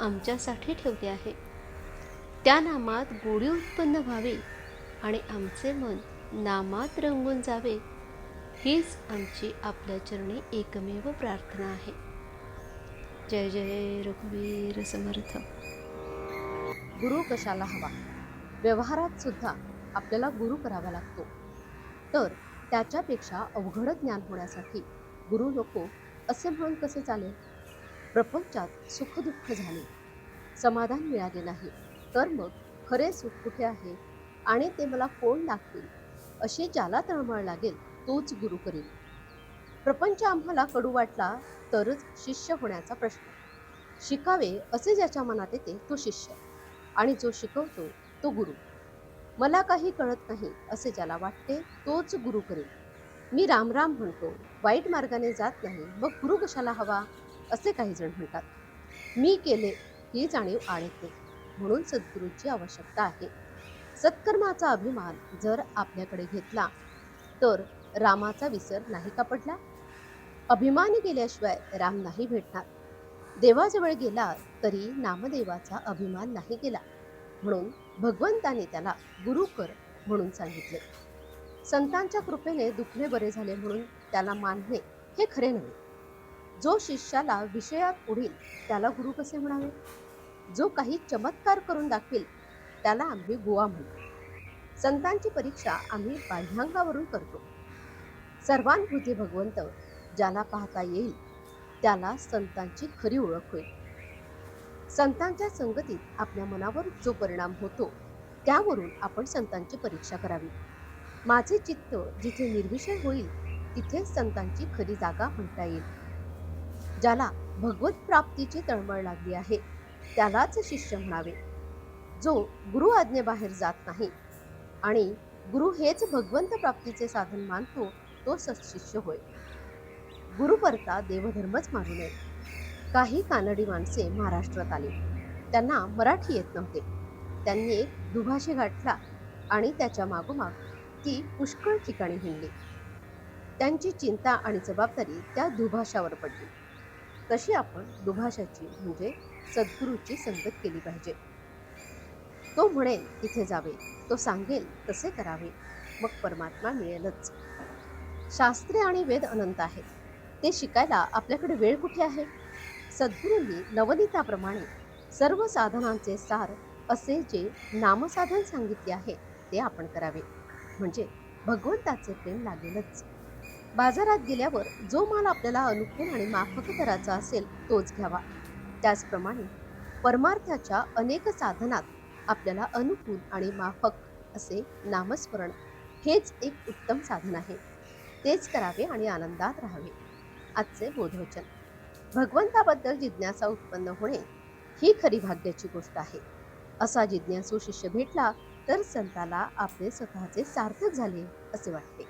आमच्यासाठी ठेवले आहे. त्या नामात गोडी उत्पन्न व्हावी आणि आमचे मन नामात रंगून जावे हीच आमची आपल्या चरणी एकमेव प्रार्थना आहे. जय जय रघुवीर समर्थ. गुरु कशाला हवा? व्यवहारात सुद्धा आपल्याला गुरु करावा लागतो. तर त्याच्यापेक्षा अवघड ज्ञान होण्यासाठी गुरु नको असे म्हणून कसे चालेल? प्रपंचात सुखदुःख झाले. समाधान मिळाले नाही. तर मग खरे सुख कुठे आहे? आणि ते मला कोण दाखवेल? अशी ज्याला तळमळ लागेल तोच गुरु करेल. प्रपंच आम्हाला कडू वाटला तरच शिष्य होण्याचा प्रश्न. शिकावे असे ज्याच्या मनात येते तो शिष्य. आणि जो शिकवतो तो गुरु. मला काही कळत नाही असे ज्याला वाटते तोच गुरु करेल. मी रामराम म्हणतो वाईट मार्गाने जात नाही मग गुरु कशाला हवा? असे काही जण म्हणतात मी केले ही जाणीव आणते म्हणून सद्गुरूची आवश्यकता आहे. सत्कर्माचा अभिमान जर आपल्याकडे घेतला तर रामाचा विसर नाही का पडला? अभिमान केल्याशिवाय राम नाही भेटणार. देवाजवळ गेला तरी नामदेवाचा अभिमान नाही गेला. म्हणून भगवंताने त्याला गुरु कर म्हणून सांगितले. संतांच्या कृपेने दुखणे बरे झाले म्हणून त्याला मानणे हे खरे नव्हे. जो शिष्याला विषयात पुढील त्याला गुरु कसे म्हणावे? जो काही चमत्कार करून दाखवेल त्याला आम्ही गुवा म्हणतो संतांची परीक्षा आम्ही बाह्यांगावरून करतो. सर्वानुभूती भगवंत ज्याला पाहता येईल त्याला संतांची खरी ओळख होईल. संतांच्या संगतीत आपल्या मनावर जो परिणाम होतो त्यावरून आपण संतांची परीक्षा करावी. माझे चित्त जिथे निर्विषय होईल तिथे संतांची खरी जागा म्हणता येईल. ज्याला भगवत प्राप्तीची तळमळ लागली आहे. त्यालाच शिष्य म्हणावे. जो गुरु आज्ञेबाहेर जात नाही आणि गुरु हेच भगवंत प्राप्तीचे साधन मानतो तो सत्शिष्य होय. गुरुपरता देवधर्मच मानू नये. काही कानडी माणसे महाराष्ट्रात आली. त्यांना मराठी येत नव्हते. त्यांनी एक दुभाषी गाठला आणि त्याच्या मागोमाग ती पुष्कळ ठिकाणी हिंडली. त्यांची चिंता आणि जबाबदारी त्या दुभाषावर पडली. तशी आपण दुभाषाची म्हणजे सद्गुरूची संगत केली पाहिजे? तो म्हणेल तिथे जावे. तो सांगेल तसे करावे. मग परमात्मा मिळेलच. शास्त्रे आणि वेद अनंत आहेत. ते शिकायला आपल्याकडे वेळ कुठे आहे? सद्गुरूंनी नवनीताप्रमाणे सर्व साधनांचे सार असे जे नामसाधन सांगितले आहे ते आपण करावे. म्हणजे भगवंताचे प्रेम लागेलच. बाजारात गेल्यावर जो माल आपल्याला अनुकूल आणि माफक दराचा असेल तोच घ्यावा. त्याचप्रमाणे परमार्थाच्या अनेक साधनात आपल्याला अनुकूल आणि माफक असे नामस्मरण हेच एक उत्तम साधन आहे. तेच करावे आणि आनंदात राहावे. आजचे बोधवचन. भगवंताबद्दल जिज्ञासा उत्पन्न होणे ही खरी भाग्याची गोष्ट आहे. असा जिज्ञासू शिष्य भेटला तर संताला आपले स्वतःचे सार्थक झाले असे वाटते.